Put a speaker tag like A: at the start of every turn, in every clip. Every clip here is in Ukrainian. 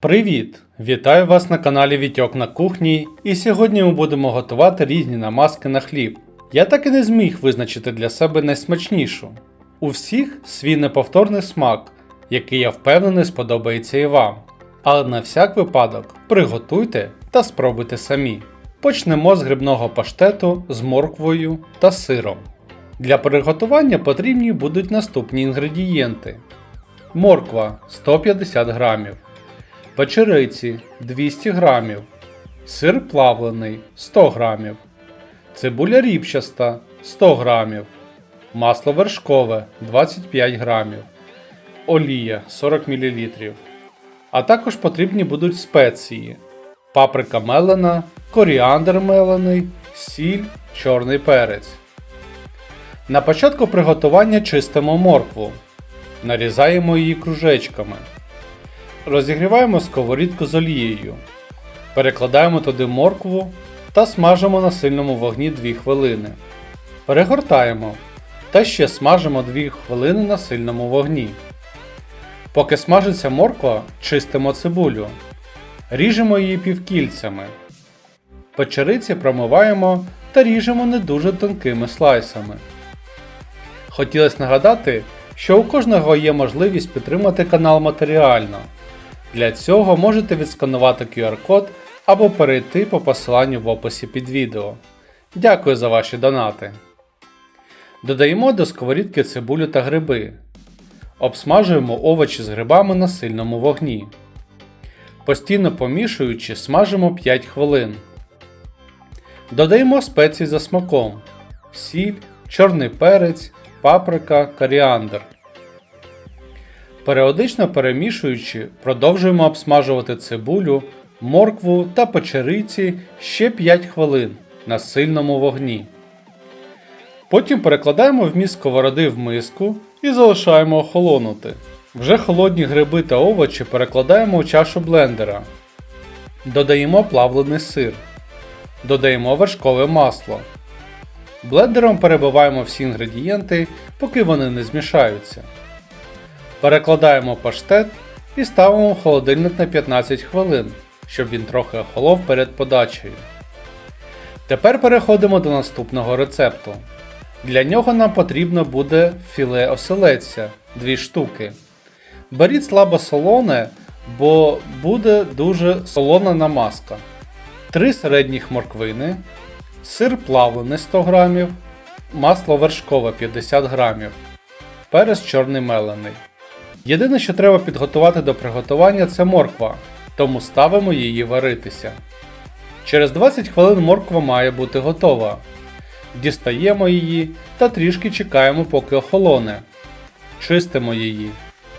A: Привіт! Вітаю вас на каналі Вітьок на кухні, і сьогодні ми будемо готувати різні намазки на хліб. Я так і не зміг визначити для себе найсмачнішу. У всіх свій неповторний смак, який я впевнений сподобається і вам. Але на всяк випадок приготуйте та спробуйте самі. Почнемо з грибного паштету з морквою та сиром. Для приготування потрібні будуть наступні інгредієнти: морква 150 грамів печериці 200 грамів, сир плавлений 100 грамів, цибуля ріпчаста 100 грамів, масло вершкове 25 грамів, олія 40 мл. А також потрібні будуть спеції: паприка мелена, коріандр мелений, сіль, чорний перець. На початку приготування чистимо моркву. Нарізаємо її кружечками. Розігріваємо сковорідку з олією. Перекладаємо туди моркву та смажимо на сильному вогні 2 хвилини. Перегортаємо та ще смажимо 2 хвилини на сильному вогні. Поки смажиться морква, чистимо цибулю. Ріжемо її півкільцями. Печериці промиваємо та ріжемо не дуже тонкими слайсами. Хотілося нагадати, що у кожного є можливість підтримати канал матеріально. Для цього можете відсканувати QR-код або перейти по посиланню в описі під відео. Дякую за ваші донати. Додаємо до сковорідки цибулю та гриби. Обсмажуємо овочі з грибами на сильному вогні. Постійно помішуючи, смажимо 5 хвилин. Додаємо спеції за смаком: сіль, чорний перець, паприка, коріандр. Періодично перемішуючи, продовжуємо обсмажувати цибулю, моркву та печериці ще 5 хвилин на сильному вогні. Потім перекладаємо вміст сковороди в миску і залишаємо охолонути. Вже холодні гриби та овочі перекладаємо у чашу блендера. Додаємо плавлений сир. Додаємо вершкове масло. Блендером перебиваємо всі інгредієнти, поки вони не змішаються. Перекладаємо паштет і ставимо в холодильник на 15 хвилин, щоб він трохи охолов перед подачею. Тепер переходимо до наступного рецепту. Для нього нам потрібно буде філе оселедця 2 штуки. Беріть слабо солоне, бо буде дуже солона намазка. 3 середніх морквини, сир плавлений 100 г, масло вершкове 50 г, перець чорний мелений. Єдине, що треба підготувати до приготування, це морква, тому ставимо її варитися. Через 20 хвилин морква має бути готова. Дістаємо її та трішки чекаємо, поки охолоне. Чистимо її.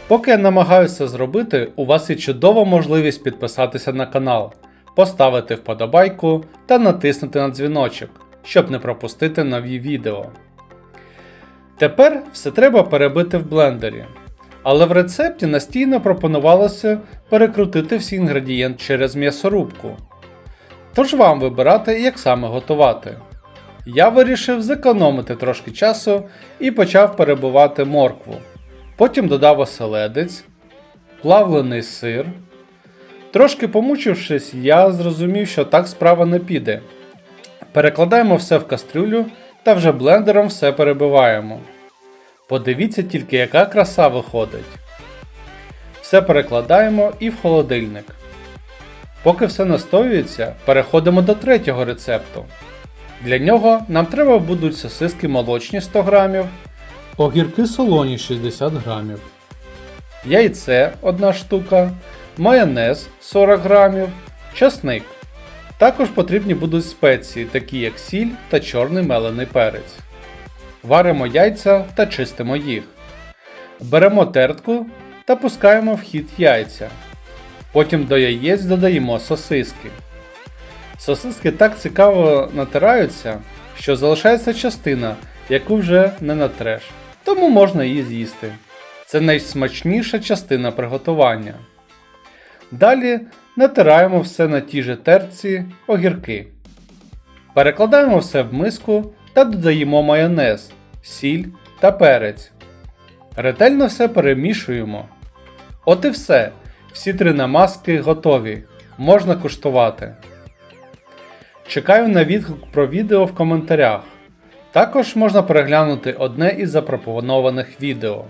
A: Поки я намагаюся зробити, у вас є чудова можливість підписатися на канал, поставити вподобайку та натиснути на дзвіночок, щоб не пропустити нові відео. Тепер все треба перебити в блендері. Але в рецепті настійно пропонувалося перекрутити всі інгредієнти через м'ясорубку. Тож вам вибирати, як саме готувати. Я вирішив зекономити трошки часу і почав перебувати моркву. Потім додав оселедець, плавлений сир. Трошки помучившись, я зрозумів, що так справа не піде. Перекладаємо все в кастрюлю та вже блендером все перебиваємо. Подивіться тільки, яка краса виходить. Все перекладаємо і в холодильник. Поки все настоюється, переходимо до третього рецепту. Для нього нам треба будуть сосиски молочні 100 г, огірки солоні 60 г, яйце 1 штука, майонез 40 г, часник. Також потрібні будуть спеції, такі як сіль та чорний мелений перець. Варимо яйця та чистимо їх. Беремо тертку та пускаємо в хід яйця. Потім до яєць додаємо сосиски. Сосиски так цікаво натираються, що залишається частина, яку вже не натреш, тому можна її з'їсти. Це найсмачніша частина приготування. Далі натираємо все на тій же терці огірки. Перекладаємо все в миску та додаємо майонез, сіль та перець. Ретельно все перемішуємо. От і все. Всі три намазки готові. Можна куштувати. Чекаю на відгук про відео в коментарях. Також можна переглянути одне із запропонованих відео.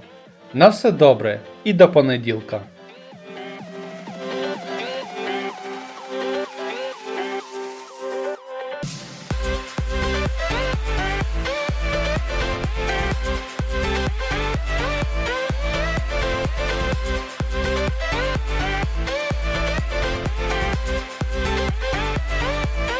A: На все добре і до понеділка!